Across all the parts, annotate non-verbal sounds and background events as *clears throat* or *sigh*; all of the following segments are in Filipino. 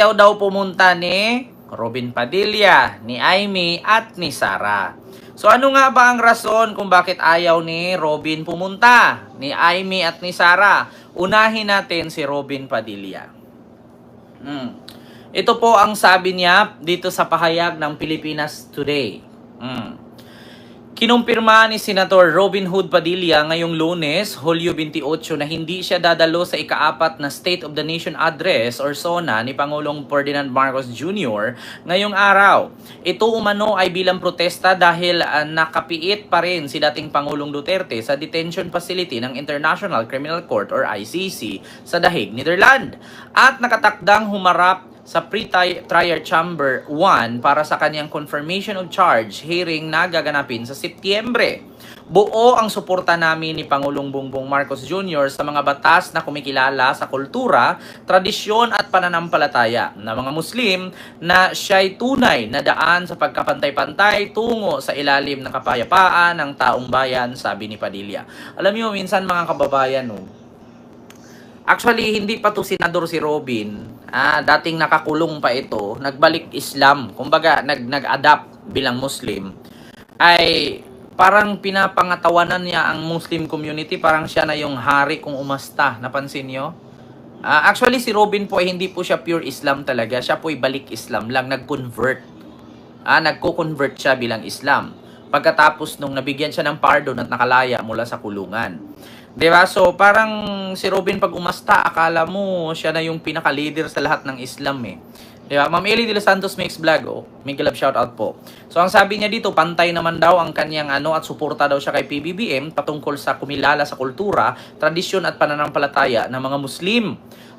ayaw daw pumunta ni Robin Padilla, ni Amy at ni Sara. So ano nga ba ang rason kung bakit ayaw ni Robin pumunta, ni Amy at ni Sara? Unahin natin si Robin Padilla. Hmm. Ito po ang sabi niya dito sa pahayag ng Pilipinas Today. Hmm. Kinumpirma ni Senator Robin Hood Padilla ngayong lunes, Hulyo 28, na hindi siya dadalo sa ikaapat na State of the Nation Address or SONA ni Pangulong Ferdinand Marcos Jr. ngayong araw. Ito umano ay bilang protesta dahil uh, nakapiit pa rin si dating Pangulong Duterte sa detention facility ng International Criminal Court or ICC sa Hague, Netherlands. At nakatakdang humarap sa pre-trial chamber 1 para sa kanyang confirmation of charge hearing na gaganapin sa Setyembre. Buo ang suporta namin ni Pangulong Bongbong Marcos Jr. sa mga batas na kumikilala sa kultura, tradisyon at pananampalataya ng mga Muslim na siya'y tunay na daan sa pagkapantay-pantay tungo sa ilalim ng kapayapaan ng taong bayan, sabi ni Padilla. Alam niyo, minsan mga kababayan, no, Actually, hindi pa to senador si Robin. Ah, dating nakakulong pa ito, nagbalik Islam. Kumbaga, nag nag-adapt bilang Muslim. Ay parang pinapangatawanan niya ang Muslim community, parang siya na yung hari kung umasta. Napansin niyo? Ah, actually, si Robin po ay hindi po siya pure Islam talaga. Siya po ay balik Islam lang, nag-convert. Ah, nagko-convert siya bilang Islam. Pagkatapos nung nabigyan siya ng pardon at nakalaya mula sa kulungan. 'Di ba? So parang si Robin pag umasta, akala mo siya na yung pinaka-leader sa lahat ng Islam eh. 'Di ba? Ma'am Ellie De Los Santos makes vlog oh. Miguel love shout out po. So ang sabi niya dito, pantay naman daw ang kanyang ano at suporta daw siya kay PBBM patungkol sa kumilala sa kultura, tradisyon at pananampalataya ng mga Muslim.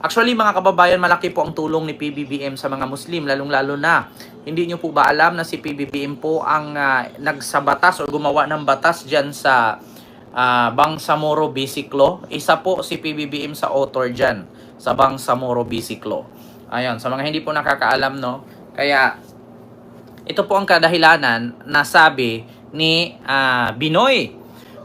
Actually mga kababayan, malaki po ang tulong ni PBBM sa mga Muslim, lalong-lalo na. Hindi nyo po ba alam na si PBBM po ang uh, nagsabatas o gumawa ng batas dyan sa uh, Bangsamoro Basic Law. Isa po si PBBM sa author dyan sa Bangsamoro Basic Law. Ayun, sa mga hindi po nakakaalam, no? Kaya, ito po ang kadahilanan na sabi ni uh, Binoy.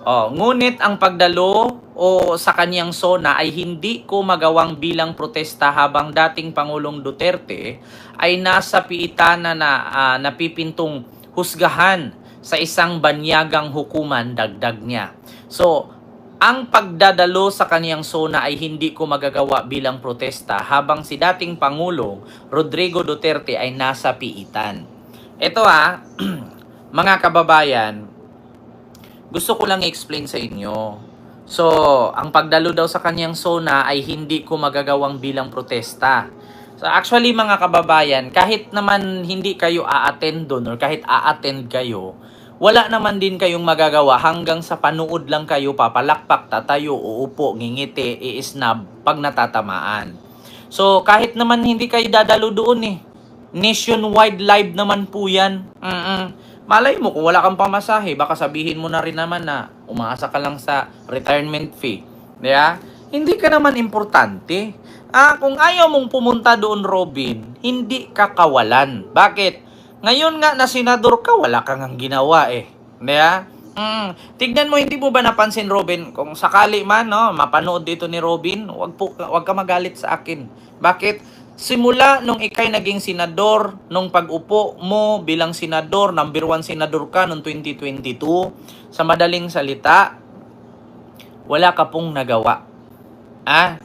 Oh, ngunit ang pagdalo o sa kanyang sona ay hindi ko magawang bilang protesta habang dating Pangulong Duterte ay nasa piitana na uh, napipintong husgahan sa isang banyagang hukuman dagdag niya. So, ang pagdadalo sa kaniyang sona ay hindi ko magagawa bilang protesta habang si dating Pangulong Rodrigo Duterte ay nasa piitan. Ito ah, *clears throat* mga kababayan, gusto ko lang i-explain sa inyo. So, ang pagdalo daw sa kanyang sona ay hindi ko magagawang bilang protesta. So, actually mga kababayan, kahit naman hindi kayo a-attend doon or kahit a-attend kayo, wala naman din kayong magagawa hanggang sa panood lang kayo papalakpak, tatayo, uupo, ngingiti, iisnab pag natatamaan. So, kahit naman hindi kayo dadalo doon eh. Nationwide live naman po yan. Mm-mm. Malay mo, kung wala kang pamasahe, baka sabihin mo na rin naman na umaasa ka lang sa retirement fee. Diba? Hindi ka naman importante. Ah, kung ayaw mong pumunta doon, Robin, hindi ka kawalan. Bakit? Ngayon nga na senador ka, wala kang ang ginawa eh. Diba? Mm, tignan mo, hindi mo ba napansin, Robin, kung sakali man, no, mapanood dito ni Robin, wag, po, wag ka magalit sa akin. Bakit? Simula nung ikay naging senador, nung pag-upo mo bilang senador, number one senador ka noong 2022, sa madaling salita, wala ka pong nagawa. Ah?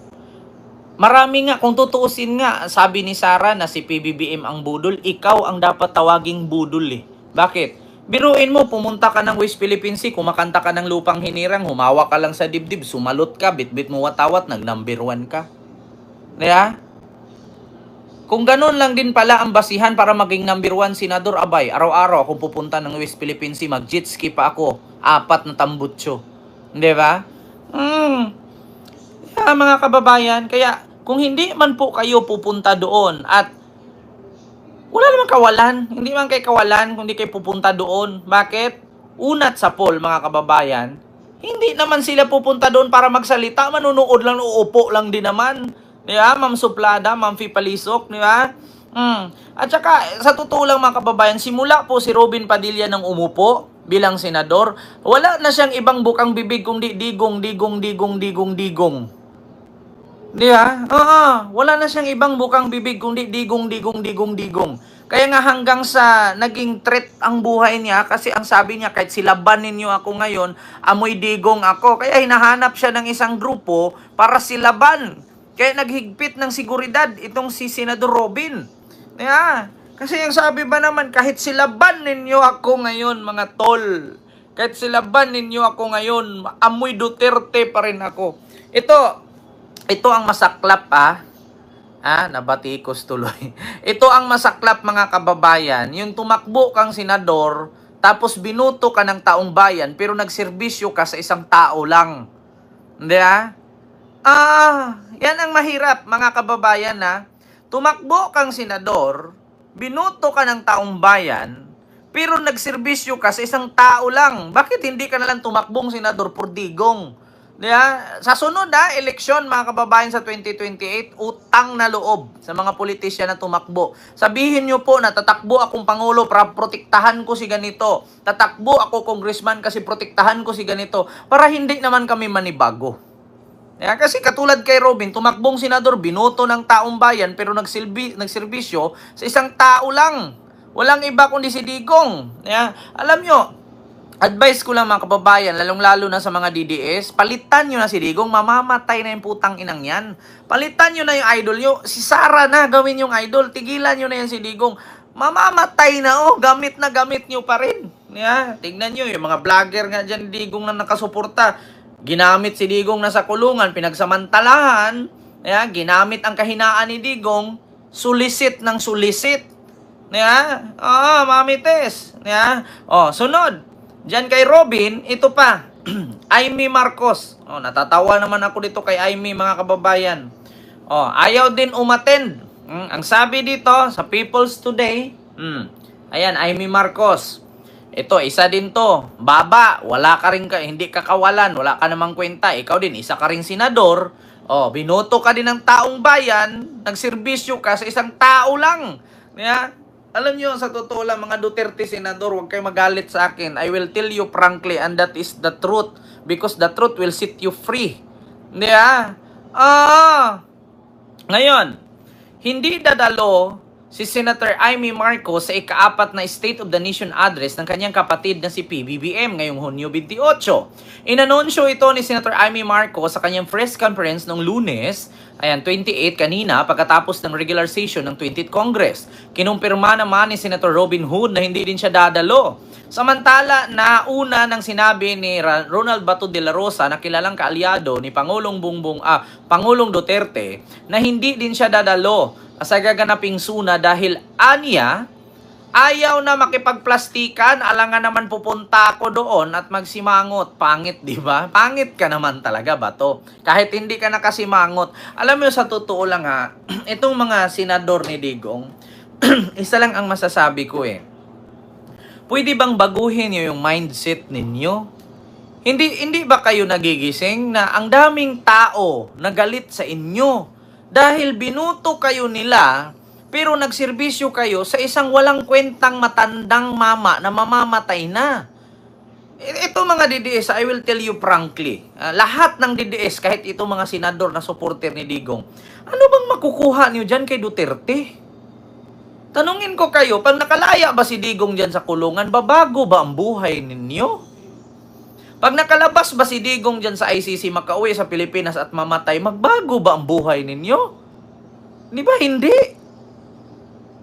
Marami nga, kung tutuusin nga, sabi ni Sara na si PBBM ang budol, ikaw ang dapat tawaging budol eh. Bakit? Biruin mo, pumunta ka ng West Philippine Sea, kumakanta ka ng lupang hinirang, humawa ka lang sa dibdib, sumalot ka, bitbit mo watawat, nag number one ka. Diba? Kung ganun lang din pala ang basihan para maging number one senador, abay, araw-araw kung pupunta ng West Philippine Sea, mag-jet ski pa ako, apat na tambutso. Di ba? Hmm. Yeah, mga kababayan, kaya kung hindi man po kayo pupunta doon at wala naman kawalan, hindi man kayo kawalan kung hindi kayo pupunta doon. Bakit? Unat sa poll, mga kababayan, hindi naman sila pupunta doon para magsalita, manunood lang, uupo lang din naman. Di ba? Ma'am Suplada, Ma'am Fipalisok, di ba? Mm. At saka, sa totoo lang mga kababayan, simula po si Robin Padilla nang umupo bilang senador, wala na siyang ibang bukang bibig kundi digong, digong, digong, digong, digong. Di ba? Oo, wala na siyang ibang bukang bibig kundi digong, digong, digong, digong. Kaya nga hanggang sa naging threat ang buhay niya kasi ang sabi niya kahit silaban ninyo ako ngayon, amoy digong ako. Kaya hinahanap siya ng isang grupo para silaban. Kaya naghigpit ng seguridad itong si Senador Robin. Yeah. Kasi yung sabi ba naman, kahit silaban ninyo ako ngayon, mga tol. Kahit silaban ninyo ako ngayon, amoy Duterte pa rin ako. Ito, ito ang masaklap ah. Ah, nabatikos tuloy. *laughs* Ito ang masaklap mga kababayan. Yung tumakbo kang senador, tapos binuto ka ng taong bayan, pero nagserbisyo ka sa isang tao lang. Hindi ah? Ah, yan ang mahirap mga kababayan na tumakbo kang senador, binuto ka ng taong bayan, pero nagserbisyo ka sa isang tao lang. Bakit hindi ka nalang tumakbong senador por digong? Diba? Sa sunod na eleksyon mga kababayan sa 2028, utang na loob sa mga politisyan na tumakbo. Sabihin nyo po na tatakbo akong pangulo para protektahan ko si ganito. Tatakbo ako congressman kasi protektahan ko si ganito para hindi naman kami manibago. Yeah, kasi katulad kay Robin, tumakbong senador, binoto ng taong bayan pero nagsilbi, nagserbisyo sa isang tao lang. Walang iba kundi si Digong. Yeah. Alam nyo, advice ko lang mga kababayan, lalong-lalo na sa mga DDS, palitan nyo na si Digong, mamamatay na yung putang inang yan. Palitan nyo na yung idol nyo. Si Sara na gawin yung idol. Tigilan nyo na yan si Digong. Mamamatay na oh, gamit na gamit nyo pa rin. Yeah, tignan nyo, yung mga vlogger nga dyan, Digong na nakasuporta. Ginamit si Digong na sa kulungan, pinagsamantalahan. Yeah, ginamit ang kahinaan ni Digong, sulisit ng sulisit. Yeah? Oh, Mami Tess. Yeah? Oh, sunod. Diyan kay Robin, ito pa. *clears throat* Amy Marcos. Oh, natatawa naman ako dito kay Amy mga kababayan. Oh, ayaw din umattend. Mm, ang sabi dito sa People's Today, mm, ayan, Amy Marcos. Ito, isa din to. Baba, wala ka rin, ka, hindi ka kawalan, wala ka namang kwenta. Ikaw din, isa ka rin senador. Oh, binoto ka din ng taong bayan, nagserbisyo ka sa isang tao lang. Yeah? Alam nyo, sa totoo lang, mga Duterte senador, huwag kayo magalit sa akin. I will tell you frankly, and that is the truth. Because the truth will set you free. Hindi ah. Ah! Ngayon, hindi dadalo si Senator Amy Marcos sa ikaapat na State of the Nation address ng kanyang kapatid na si PBBM ngayong Hunyo 28. Inanunsyo ito ni Senator Amy Marcos sa kanyang press conference noong lunes, ayan, 28 kanina, pagkatapos ng regular session ng 20th Congress. Kinumpirma naman ni Senator Robin Hood na hindi din siya dadalo. Samantala, nauna nang sinabi ni Ronald Bato de la Rosa na kilalang kaalyado ni Pangulong Bongbong ah, Pangulong Duterte na hindi din siya dadalo sa gaganaping suna dahil anya ayaw na makipagplastikan, alangan naman pupunta ako doon at magsimangot. Pangit, di ba? Pangit ka naman talaga, Bato. Kahit hindi ka nakasimangot. Alam mo, sa totoo lang ha, *clears throat* itong mga senador ni Digong, *clears throat* isa lang ang masasabi ko eh. Pwede bang baguhin niyo yung mindset ninyo? Hindi hindi ba kayo nagigising na ang daming tao nagalit sa inyo dahil binuto kayo nila pero nagserbisyo kayo sa isang walang kwentang matandang mama na mamamatay na. Ito mga DDS, I will tell you frankly, ah, lahat ng DDS, kahit ito mga senador na supporter ni Digong, ano bang makukuha niyo dyan kay Duterte? Tanungin ko kayo, pag nakalaya ba si Digong dyan sa kulungan, babago ba ang buhay ninyo? Pag nakalabas ba si Digong dyan sa ICC makauwi sa Pilipinas at mamatay, magbago ba ang buhay ninyo? Di ba hindi?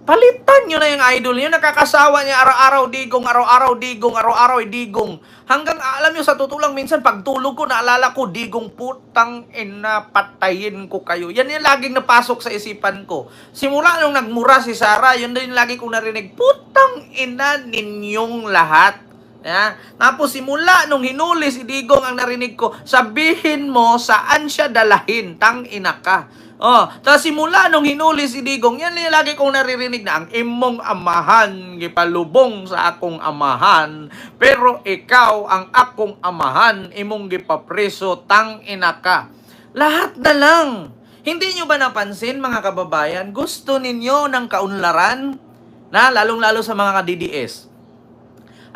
Palitan nyo na yung idol nyo. Nakakasawa niya araw-araw digong, araw-araw digong, araw-araw digong. Hanggang alam nyo sa tutulang minsan pagtulog ko, naalala ko, digong putang ina, patayin ko kayo. Yan yung laging napasok sa isipan ko. Simula nung nagmura si Sarah, yun din yung lagi kong narinig, putang ina ninyong lahat. Ya? Tapos simula nung hinuli si Digong ang narinig ko, sabihin mo saan siya dalahin, tang ina ka. Oh, tapos simula nung hinuli si Digong, yan yung lagi kong naririnig na ang imong amahan gipalubong sa akong amahan, pero ikaw ang akong amahan imong gipapreso tang ina ka. Lahat na lang. Hindi nyo ba napansin mga kababayan, gusto ninyo ng kaunlaran? Na lalong-lalo sa mga DDS.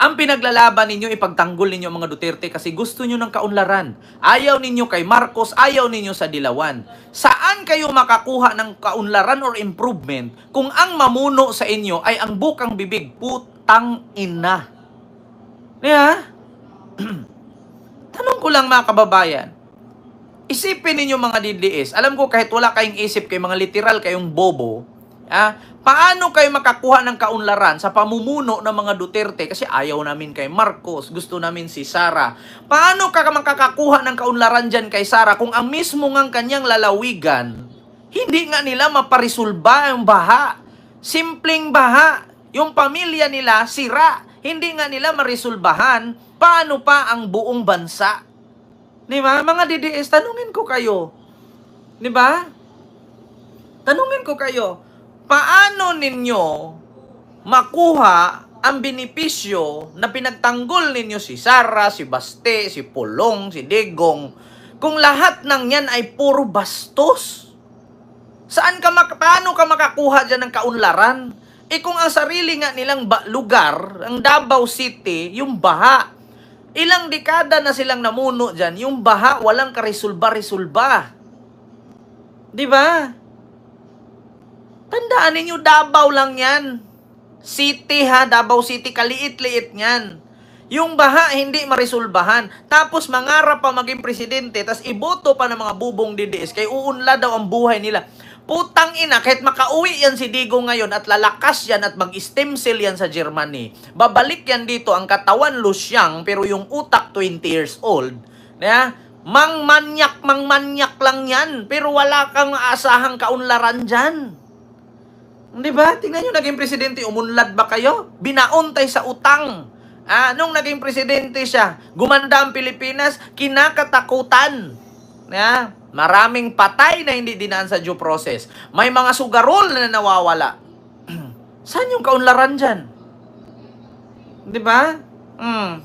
Ang pinaglalaban ninyo, ipagtanggol ninyo ang mga Duterte kasi gusto nyo ng kaunlaran. Ayaw ninyo kay Marcos, ayaw ninyo sa Dilawan. Saan kayo makakuha ng kaunlaran or improvement kung ang mamuno sa inyo ay ang bukang bibig? Putang ina. Yeah? *clears throat* Tanong ko lang mga kababayan, isipin ninyo mga DDS, alam ko kahit wala kayong isip kay mga literal kayong bobo, ah, paano kayo makakuha ng kaunlaran sa pamumuno ng mga Duterte kasi ayaw namin kay Marcos, gusto namin si Sara. Paano ka makakakuha ng kaunlaran dyan kay Sara kung ang mismo ngang kanyang lalawigan, hindi nga nila maparisulba yung baha. Simpleng baha. Yung pamilya nila, sira. Hindi nga nila marisulbahan. Paano pa ang buong bansa? Di ba? Mga DDS, tanungin ko kayo. Di ba? Tanungin ko kayo. Paano ninyo makuha ang benepisyo na pinagtanggol ninyo si Sara, si Baste, si Pulong, si Degong, kung lahat ng yan ay puro bastos? Saan ka mak- paano ka makakuha dyan ng kaunlaran? Eh kung ang sarili nga nilang ba- lugar, ang Davao City, yung baha. Ilang dekada na silang namuno dyan, yung baha walang karesulba-resulba. Di ba? Tandaan ninyo, Davao lang yan. City ha, Davao City, kaliit-liit niyan. Yung baha, hindi marisulbahan. Tapos mangarap pa maging presidente, tas iboto pa ng mga bubong DDS, kay uunla daw ang buhay nila. Putang ina, kahit makauwi yan si Digo ngayon at lalakas yan at mag-stem cell yan sa Germany, babalik yan dito ang katawan lusyang pero yung utak 20 years old. Yeah? Mang manyak, mang manyak lang yan. Pero wala kang maasahang kaunlaran dyan. Di ba? Tingnan nyo, naging presidente, umunlad ba kayo? Binauntay sa utang. Ah, nung naging presidente siya, gumanda ang Pilipinas, kinakatakutan. Yeah? Maraming patay na hindi dinaan sa due process. May mga sugarol na nawawala. *clears throat* Saan yung kaunlaran dyan? Di ba? Hmm.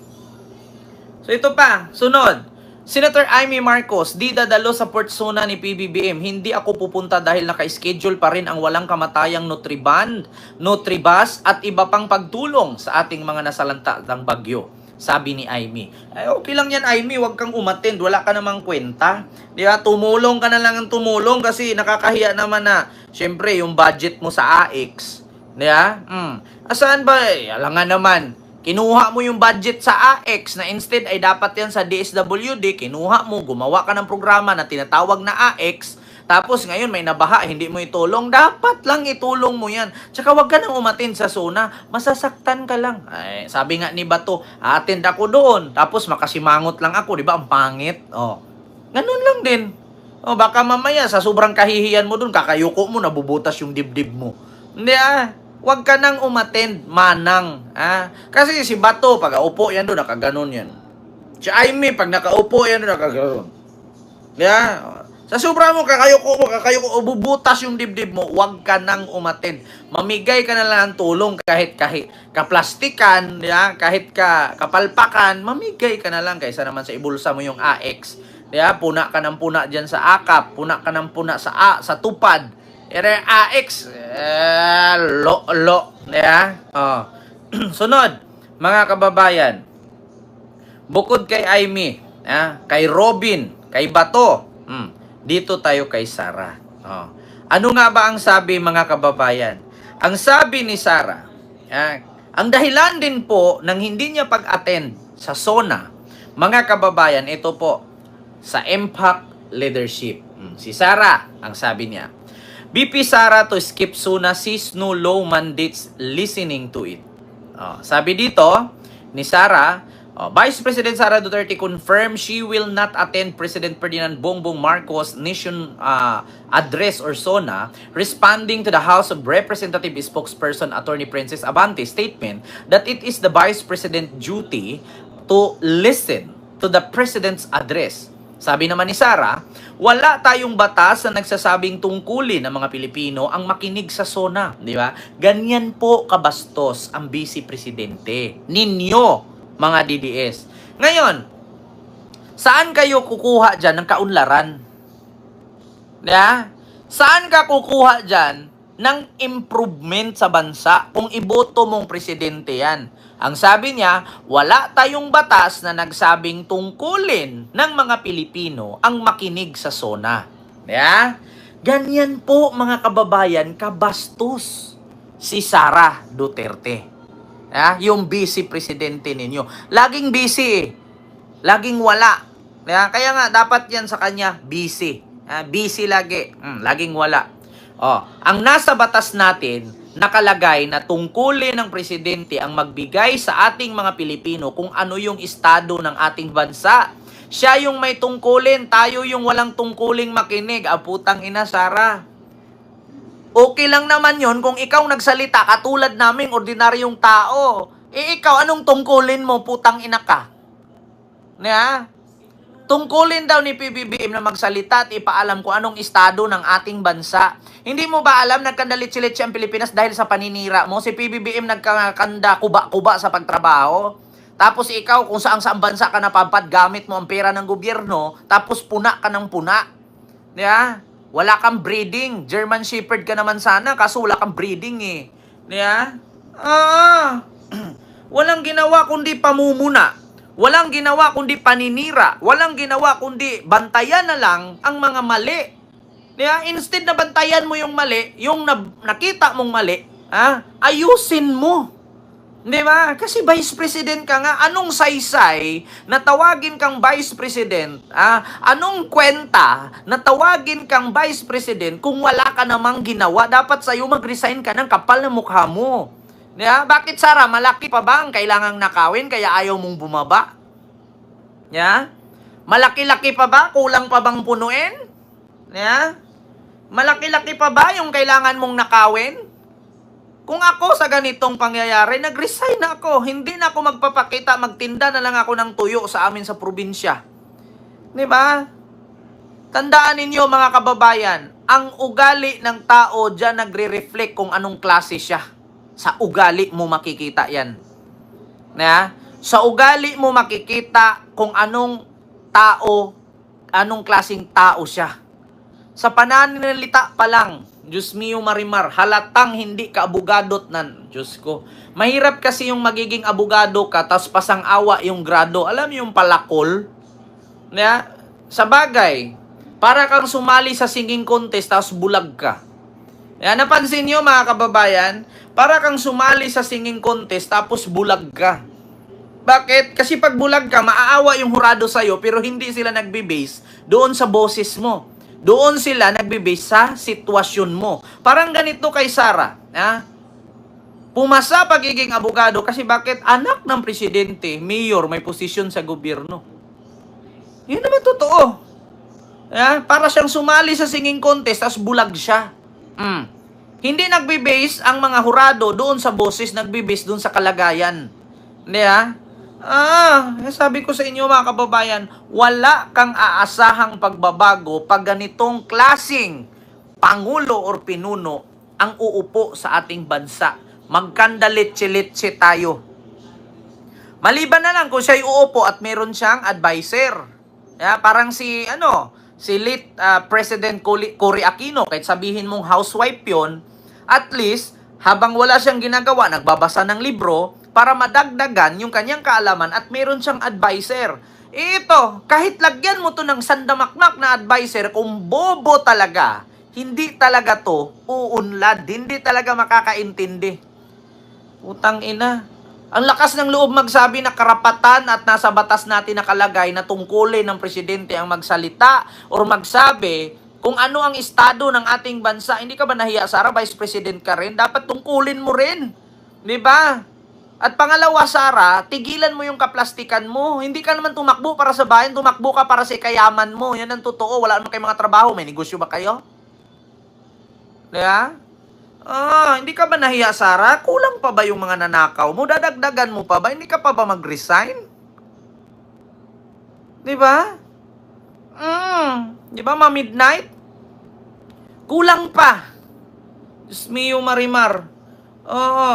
So ito pa, sunod. Senator Amy Marcos, di dadalo sa Portsona ni PBBM. Hindi ako pupunta dahil naka-schedule pa rin ang walang kamatayang Nutriband, Nutribus at iba pang pagtulong sa ating mga nasalanta ng bagyo. Sabi ni Amy. Ay, okay lang yan, Amy. Huwag kang umattend. Wala ka namang kwenta. Di ba? Tumulong ka na lang ang tumulong kasi nakakahiya naman na, syempre, yung budget mo sa AX. Di ba? Hmm. Asaan ba? Eh, alam nga naman. Kinuha mo yung budget sa AX na instead ay dapat yan sa DSWD. Kinuha mo, gumawa ka ng programa na tinatawag na AX. Tapos ngayon may nabaha, hindi mo itulong. Dapat lang itulong mo yan. Tsaka wag ka nang umatin sa zona. Masasaktan ka lang. Ay, sabi nga ni Bato, attend ako doon. Tapos makasimangot lang ako. Di ba? Ang pangit. Oh. Ganun lang din. Oh, baka mamaya sa sobrang kahihiyan mo doon, kakayuko mo, nabubutas yung dibdib mo. Hindi ah. Huwag ka nang umattend, manang. Ah? Kasi si Bato, pag upo yan doon, nakaganon yan. Si Aimee, pag nakaupo yan doon, nakaganon. Yeah. Sa sobra mo, kakayuko mo, kakayuko, o bubutas yung dibdib mo, huwag ka nang umattend. Mamigay ka na lang ng tulong kahit kahit kaplastikan, yeah? kahit ka kapalpakan, mamigay ka na lang kaysa naman sa ibulsa mo yung AX. Yeah? Puna ka ng puna dyan sa akap, puna ka ng puna sa A, sa tupad. Ere AX, eh, lo, lo. Yeah? Oh. *clears throat* Sunod, mga kababayan, bukod kay Aimee, ah, kay Robin, kay Bato, hmm, dito tayo kay Sara. Oh. Ano nga ba ang sabi mga kababayan? Ang sabi ni Sara, ah, ang dahilan din po ng hindi niya pag-attend sa SONA, mga kababayan, ito po, sa Impact Leadership. Hmm, Si Sara, ang sabi niya, BP Sara to skip SONA sees no low mandates listening to it. Oh, sabi dito ni Sara, oh, Vice President Sara Duterte confirmed she will not attend President Ferdinand Bongbong Marcos Nation uh, Address or SONA, responding to the House of Representative spokesperson Attorney Princess Abante statement that it is the Vice President duty to listen to the President's address. Sabi naman ni Sara, wala tayong batas na nagsasabing tungkulin ng mga Pilipino ang makinig sa SONA, di ba? Ganyan po kabastos ang Vice Presidente ninyo, mga DDS. Ngayon, saan kayo kukuha dyan ng kaunlaran? Di ba? Saan ka kukuha dyan ng improvement sa bansa kung iboto mong presidente yan. Ang sabi niya, wala tayong batas na nagsabing tungkulin ng mga Pilipino ang makinig sa SONA. Yeah? Ganyan po mga kababayan, kabastos si Sara Duterte. Yeah? Yung vice presidente ninyo. Laging busy eh. Laging wala. Yeah? Kaya nga, dapat yan sa kanya, busy. Ah, busy lagi. Mm, laging wala. Oh, ang nasa batas natin, nakalagay na tungkulin ng presidente ang magbigay sa ating mga Pilipino kung ano yung estado ng ating bansa. Siya yung may tungkulin, tayo yung walang tungkuling makinig. Aputang ina, Sara. Okay lang naman yon kung ikaw nagsalita katulad naming ordinaryong tao. Eh ikaw, anong tungkulin mo, putang ina ka? Na? Tungkulin daw ni PBBM na magsalita at ipaalam kung anong estado ng ating bansa. Hindi mo ba alam nagkandalit-silit siya ang Pilipinas dahil sa paninira mo? Si PBBM nagkakanda kuba-kuba sa pagtrabaho. Tapos ikaw kung saan saan bansa ka napapad gamit mo ang pera ng gobyerno, tapos puna ka ng puna. Yeah? Wala kang breeding. German Shepherd ka naman sana, kaso wala kang breeding eh. Yeah? *clears throat* Ah, walang ginawa kundi pamumuna. Walang ginawa kundi paninira. Walang ginawa kundi bantayan na lang ang mga mali. Yeah? Instead na bantayan mo yung mali, yung na- nakita mong mali, ah, ayusin mo. Di ba? Kasi vice president ka nga. Anong saysay na tawagin kang vice president? Ah, anong kwenta na tawagin kang vice president kung wala ka namang ginawa? Dapat sa'yo mag-resign ka ng kapal na mukha mo. Ba? Bakit Sara, malaki pa ba ang kailangang nakawin kaya ayaw mong bumaba? Ya? Malaki-laki pa ba? Kulang pa bang punuin? Ya? Malaki-laki pa ba yung kailangan mong nakawin? Kung ako sa ganitong pangyayari, nag-resign na ako. Hindi na ako magpapakita, magtinda na lang ako ng tuyo sa amin sa probinsya. Di ba? Tandaan ninyo mga kababayan, ang ugali ng tao dyan nagre-reflect kung anong klase siya. Sa ugali mo makikita yan. Na? Sa ugali mo makikita kung anong tao, anong klasing tao siya. Sa pananalita pa lang, Diyos mio marimar, halatang hindi ka abogadot nan. Diyos ko. Mahirap kasi yung magiging abogado ka, tapos pasang awa yung grado. Alam yung palakol? Na, sa bagay, para kang sumali sa singing contest, tapos bulag ka. Yan, napansin nyo mga kababayan, para kang sumali sa singing contest, tapos bulag ka. Bakit? Kasi pag bulag ka, maaawa yung hurado sa'yo, pero hindi sila nagbe-base doon sa boses mo. Doon sila nagbe-base sa sitwasyon mo. Parang ganito kay Sara. Ha? Pumasa pagiging abogado kasi bakit anak ng presidente, mayor, may posisyon sa gobyerno. Yun naman totoo. Ha? Para siyang sumali sa singing contest, tapos bulag siya. Mm. Hindi nagbe-base ang mga hurado doon sa boses, nagbe-base doon sa kalagayan. Hindi ha? Ah, sabi ko sa inyo mga kababayan, wala kang aasahang pagbabago pag ganitong klasing pangulo or pinuno ang uupo sa ating bansa. Magkandalit-litsi tayo. Maliban na lang kung siya'y uupo at meron siyang advisor. Yeah, parang si ano, si late ah, President Cory Aquino, kahit sabihin mong housewife 'yon, at least habang wala siyang ginagawa, nagbabasa ng libro para madagdagan yung kanyang kaalaman at meron siyang advisor. Ito, kahit lagyan mo to ng sandamakmak na advisor, kung bobo talaga, hindi talaga to uunlad, hindi talaga makakaintindi. Utang ina. Ang lakas ng loob magsabi na karapatan at nasa batas natin nakalagay na tungkulin ng presidente ang magsalita or magsabi kung ano ang estado ng ating bansa. Hindi ka ba nahiya, Sara? Vice President ka rin. Dapat tungkulin mo rin. Di ba? At pangalawa, Sara, tigilan mo yung kaplastikan mo. Hindi ka naman tumakbo para sa bayan, tumakbo ka para sa kayaman mo. Yan ang totoo. Wala naman kayong mga trabaho. May negosyo ba kayo? Di ba? Ah, hindi ka ba nahiya, Sara? Kulang pa ba yung mga nanakaw mo? Dadagdagan mo pa ba? Hindi ka pa ba mag-resign? Di ba? Mm, di ba, ma-midnight? Kulang pa. Diyos mio marimar. Oo.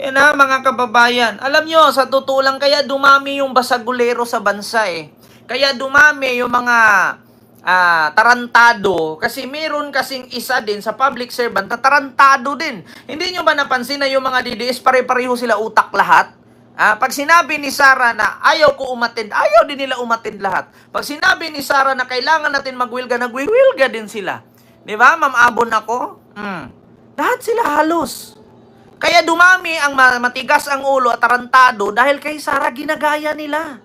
Yan na, mga kababayan. Alam nyo, sa totoo lang, kaya dumami yung basagulero sa bansa eh. Kaya dumami yung mga ah, tarantado kasi meron kasing isa din sa public servant na tarantado din. Hindi nyo ba napansin na yung mga DDS pare-pareho sila utak lahat? Ah, pag sinabi ni Sarah na ayaw ko umatid, ayaw din nila umatid lahat. Pag sinabi ni Sarah na kailangan natin magwilga, nagwiwilga din sila. Di ba? Mamabon ako. Hmm. Lahat sila halos. Kaya dumami ang ma- matigas ang ulo at tarantado dahil kay Sarah ginagaya nila.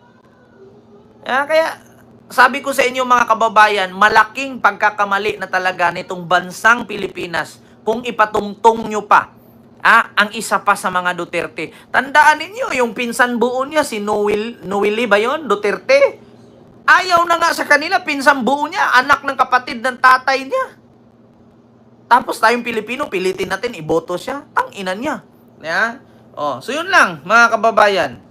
Ah, kaya sabi ko sa inyo mga kababayan, malaking pagkakamali na talaga nitong bansang Pilipinas kung ipatungtong nyo pa ah, ang isa pa sa mga Duterte. Tandaan ninyo, yung pinsan buo niya, si Noel, Noeli ba yun? Duterte. Ayaw na nga sa kanila, pinsan buo niya, anak ng kapatid ng tatay niya. Tapos tayong Pilipino, pilitin natin, iboto siya. Tang ina niya. Yeah? Oh, so yun lang, mga kababayan.